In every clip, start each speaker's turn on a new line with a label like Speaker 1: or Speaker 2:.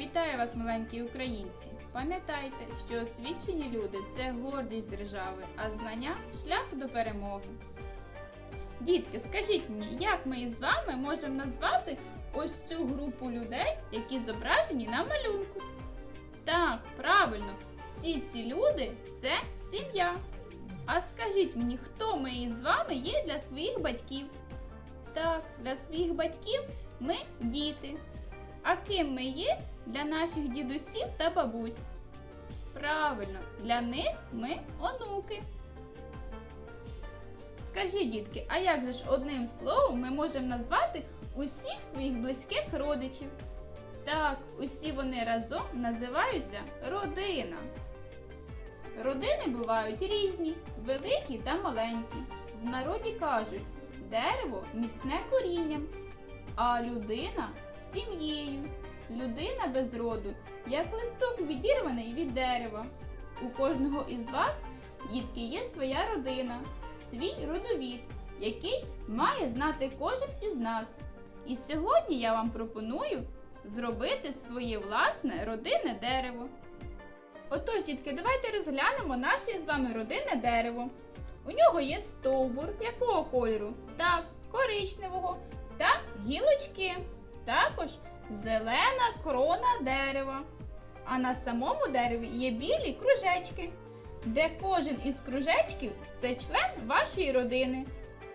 Speaker 1: Вітаю вас, маленькі українці! Пам'ятайте, що освічені люди це гордість держави, а знання шлях до перемоги. Дітки, скажіть мені, як ми із вами можемо назвати ось цю групу людей, які зображені на малюнку? Так, правильно, всі ці люди це сім'я. А скажіть мені, хто ми із вами є для своїх батьків? Так, для своїх батьків ми діти. А ким ми є для наших дідусів та бабусь? Правильно, для них ми онуки. Скажіть, дітки, а як же ж одним словом ми можемо назвати усіх своїх близьких родичів? Так, усі вони разом називаються родина. Родини бувають різні, великі та маленькі. В народі кажуть, дерево міцне корінням, а людина сім'єю. Людина без роду, як листок відірваний від дерева. У кожного із вас, дітки, є своя родина, свій родовід, який має знати кожен із нас. І сьогодні я вам пропоную зробити своє власне родинне дерево. Отож, дітки, давайте розглянемо наше з вами родинне дерево. У нього є стовбур якого кольору? Так, коричневого та гілочки. Також зелена крона дерева. А на самому дереві є білі кружечки, де кожен із кружечків це член вашої родини.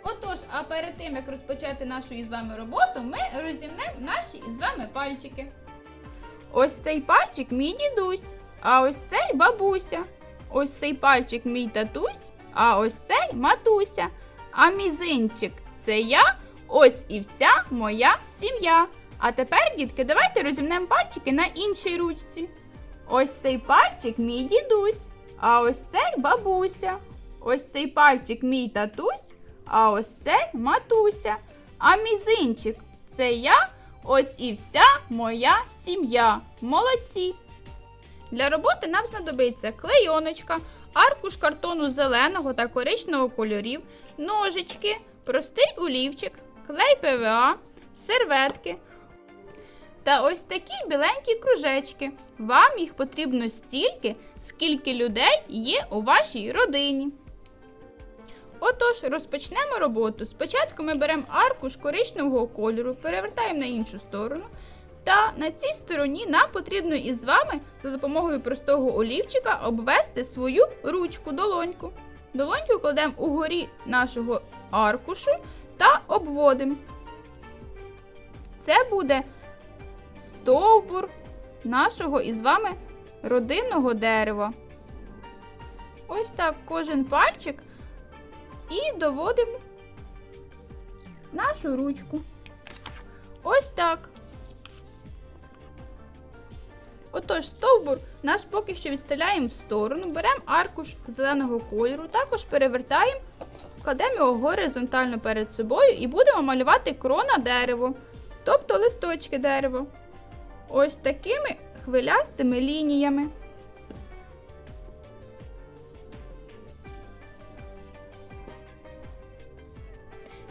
Speaker 1: Отож, а перед тим як розпочати нашу із вами роботу, ми розімнемо наші із вами пальчики. Ось цей пальчик мій дідусь, а ось цей бабуся. Ось цей пальчик мій татусь, а ось цей матуся. А мізинчик це я, ось і вся моя сім'я. А тепер, дітки, давайте розімнемо пальчики на іншій ручці. Ось цей пальчик мій дідусь, а ось цей бабуся. Ось цей пальчик мій татусь, а ось цей матуся. А мізинчик це я, ось і вся моя сім'я. Молодці! Для роботи нам знадобиться клейоночка, аркуш картону зеленого та коричневого кольорів, ножички, простий олівчик, клей ПВА, серветки. Та ось такі біленькі кружечки. Вам їх потрібно стільки, скільки людей є у вашій родині. Отож, розпочнемо роботу. Спочатку ми беремо аркуш коричневого кольору, перевертаємо на іншу сторону. Та на цій стороні нам потрібно із вами за допомогою простого олівчика обвести свою ручку, долоньку. Долоньку кладемо угорі нашого аркушу та обводимо. Це буде стовбур нашого із вами родинного дерева. Ось так кожен пальчик і доводимо нашу ручку. Ось так. Отож, стовбур наш поки що відставляємо в сторону, беремо аркуш зеленого кольору, також перевертаємо, кладемо його горизонтально перед собою і будемо малювати крона дерево, тобто листочки дерева. Ось такими хвилястими лініями.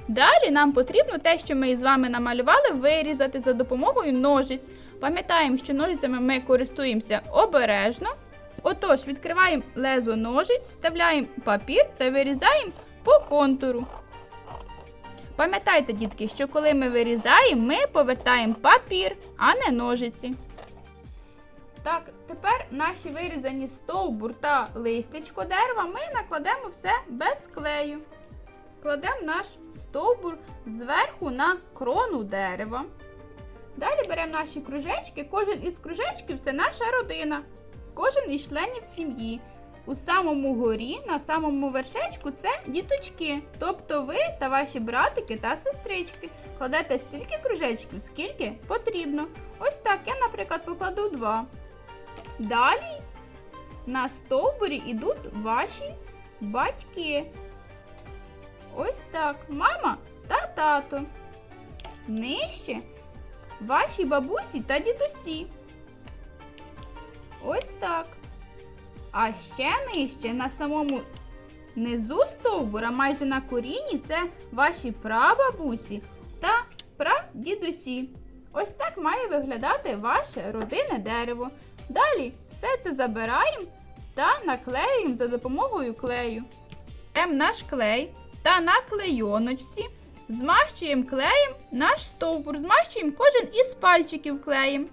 Speaker 1: Далі нам потрібно те, що ми із вами намалювали, вирізати за допомогою ножиць. Пам'ятаємо, що ножицями ми користуємося обережно. Отож, відкриваємо лезо ножиць, вставляємо папір та вирізаємо по контуру. Пам'ятайте, дітки, що коли ми вирізаємо, ми повертаємо папір, а не ножиці. Так, тепер наші вирізані стовбур та листячко дерева ми накладемо все без клею. Кладемо наш стовбур зверху на крону дерева. Далі беремо наші кружечки. Кожен із кружечків це наша родина, кожен із членів сім'ї. У самому горі, на самому вершечку це діточки, тобто ви та ваші братики та сестрички. Кладете стільки кружечків, скільки потрібно. Ось так, я, наприклад, покладу два. Далі на стовбурі йдуть ваші батьки. Ось так. Мама та тато. Нижче ваші бабусі та дідусі. Ось так. А ще нижче на самому низу стовбура, майже на корінні, це ваші прабабусі та прадідусі. Ось так має виглядати ваше родинне дерево. Далі все це забираємо та наклеюємо за допомогою клею. Беремо наш клей та на клейоночці змащуємо клеєм наш стовбур, змащуємо кожен із пальчиків клеєм.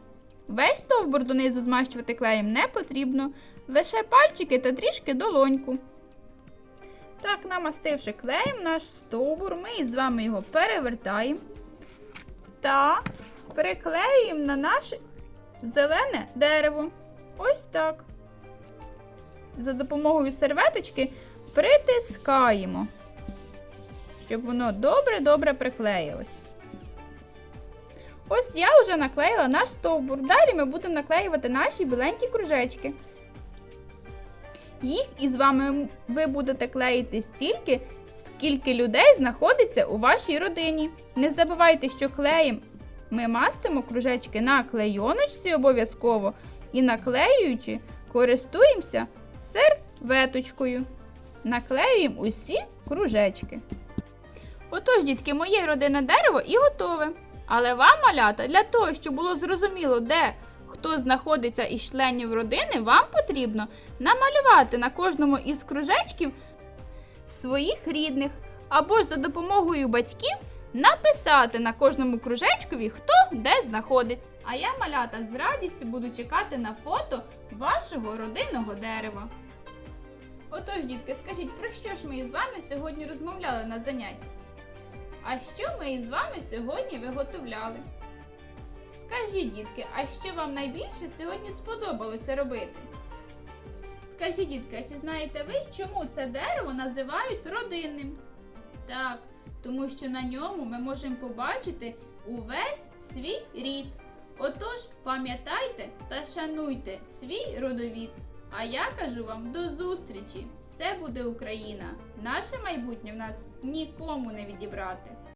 Speaker 1: Весь стовбур донизу змащувати клеєм не потрібно, лише пальчики та трішки долоньку. Так, намастивши клеєм наш стовбур, ми з вами його перевертаємо та приклеюємо на наше зелене дерево. Ось так. За допомогою серветочки притискаємо, щоб воно добре-добре приклеїлось. Ось я вже наклеїла наш стовбур. Далі ми будемо наклеювати наші біленькі кружечки. Їх із вами ви будете клеїти стільки, скільки людей знаходиться у вашій родині. Не забувайте, що клеєм ми мастимо кружечки на клейоночці обов'язково і наклеюючи, користуємося серветочкою. Наклеюємо усі кружечки. Отож, дітки, моє родинне дерево і готове. Але вам, малята, для того, щоб було зрозуміло, де хто знаходиться із членів родини, вам потрібно намалювати на кожному із кружечків своїх рідних, або ж за допомогою батьків написати на кожному кружечкові, хто де знаходиться. А я, малята, з радістю буду чекати на фото вашого родинного дерева. Отож, дітки, скажіть, про що ж ми із вами сьогодні розмовляли на занятті? А що ми із вами сьогодні виготовляли? Скажіть, дітки, а що вам найбільше сьогодні сподобалося робити? Скажіть, дітки, а чи знаєте ви, чому це дерево називають родинним? Так, тому що на ньому ми можемо побачити увесь свій рід. Отож, пам'ятайте та шануйте свій родовід. А я кажу вам до зустрічі! Все буде Україна! Наше майбутнє в нас нікому не відібрати.